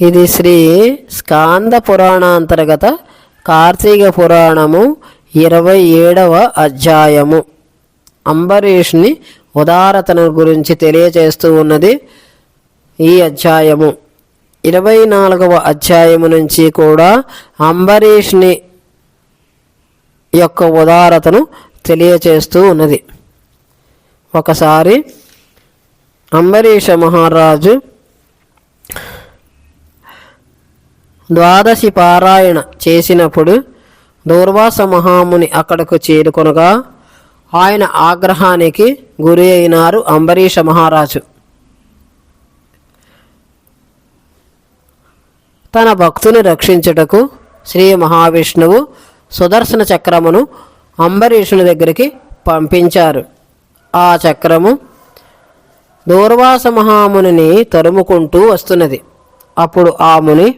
ఇది శ్రీ స్కాంద పురాణాంతర్గత కార్తీక పురాణము ఇరవై ఏడవ అధ్యాయము. అంబరీష్ని ఉదారతను గురించి తెలియజేస్తూ ఉన్నది ఈ అధ్యాయము. ఇరవై నాలుగవ అధ్యాయము నుంచి కూడా అంబరీష్ని యొక్క ఉదారతను తెలియచేస్తూ ఉన్నది. ఒకసారి అంబరీష మహారాజు ద్వాదశి పారాయణ చేసినప్పుడు దూర్వాస మహాముని అక్కడకు చేరుకొనగా ఆయన ఆగ్రహానికి గురి అయినారు అంబరీష మహారాజు. తన భక్తుని రక్షించుటకు శ్రీ మహావిష్ణువు సుదర్శన చక్రమును అంబరీషుని దగ్గరికి పంపించారు. ఆ చక్రము దూర్వాస మహామునిని తరుముకుంటూ వస్తున్నది. అప్పుడు ఆ ముని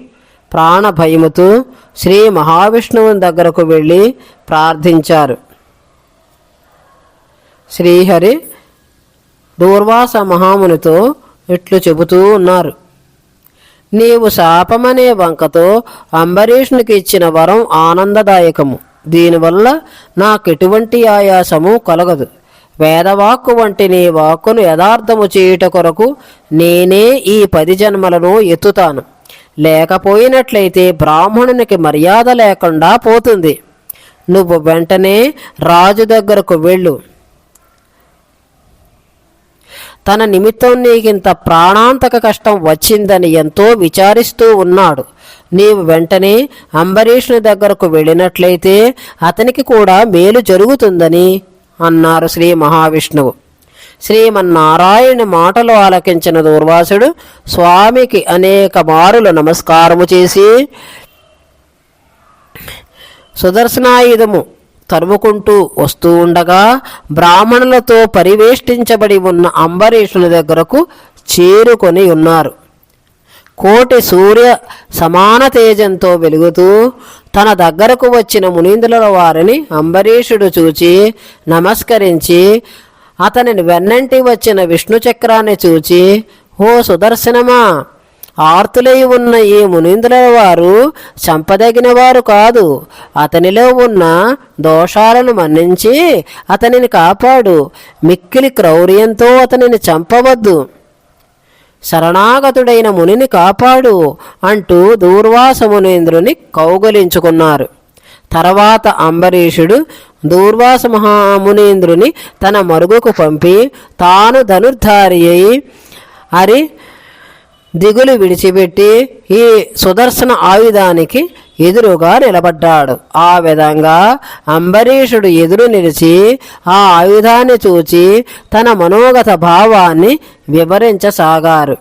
ప్రాణ భయముతో శ్రీ మహావిష్ణువుని దగ్గరకు వెళ్ళి ప్రార్థించారు. శ్రీహరి దూర్వాస మహామునితో ఇట్లు చెబుతూ ఉన్నారు. నీవు శాపమనే వంకతో అంబరీషునికి ఇచ్చిన వరం ఆనందదాయకము. దీనివల్ల నాకెటువంటి ఆయాసము కలగదు. వేదవాక్కు వంటి నీ వాక్కును యథార్థము చేయుట కొరకు నేనే ఈ పది జన్మలను ఎత్తుతాను. లేకపోయినట్లయితే బ్రాహ్మణునికి మర్యాద లేకుండా పోతుంది. నువ్వు వెంటనే రాజు దగ్గరకు వెళ్ళు. తన నిమిత్తం నీకింత ప్రాణాంతక కష్టం వచ్చిందని ఎంతో విచారిస్తూ ఉన్నాడు. నీవు వెంటనే అంబరీషుని దగ్గరకు వెళ్ళినట్లయితే అతనికి కూడా మేలు జరుగుతుందని అన్నారు శ్రీ మహావిష్ణువు. శ్రీమన్నారాయణ మాటలు ఆలకించిన దూర్వాసుడు స్వామికి అనేక మారులు నమస్కారము చేసి సుదర్శనాయుధము తరుముకుంటూ వస్తూ ఉండగా బ్రాహ్మణులతో పరివేష్టించబడి ఉన్న అంబరీషుల దగ్గరకు చేరుకొని ఉన్నారు. కోటి సూర్య సమాన తేజంతో వెలుగుతూ తన దగ్గరకు వచ్చిన మునీంద్రుల వారిని అంబరీషుడు చూచి నమస్కరించి అతనిని వెన్నంటి వచ్చిన విష్ణు చక్రాన్ని చూచి ఓ సుదర్శనమా ఆర్తులై ఉన్న ఈ మునీంద్రుల వారు చంపదగిన వారు కాదు. అతనిలో ఉన్న దోషాలను మన్నించి అతనిని కాపాడు. మిక్కిలి క్రౌర్యంతో అతనిని చంపవద్దు. శరణాగతుడైన మునిని కాపాడు అంటూ దూర్వాస మునీంద్రుని కౌగలించుకున్నారు. తర్వాత అంబరీషుడు దూర్వాస మహామునీంద్రుని తన మరుగుకు పంపి తాను ధనుర్ధారి అయి అరి దిగులు విడిచిపెట్టి ఈ సుదర్శన ఆయుధానికి ఎదురుగా నిలబడ్డాడు. ఆ విధంగా అంబరీషుడు ఎదురు నిలిచి ఆ ఆయుధాన్ని చూచి తన మనోగత భావాన్ని వివరించసాగారు.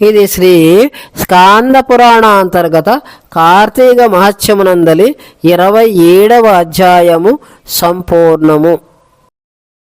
ఇది శ్రీ స్కాంద పురాణ అంతర్గత కార్తీక మహత్యమునందలి ఇరవై ఏడవ అధ్యాయము సంపూర్ణము.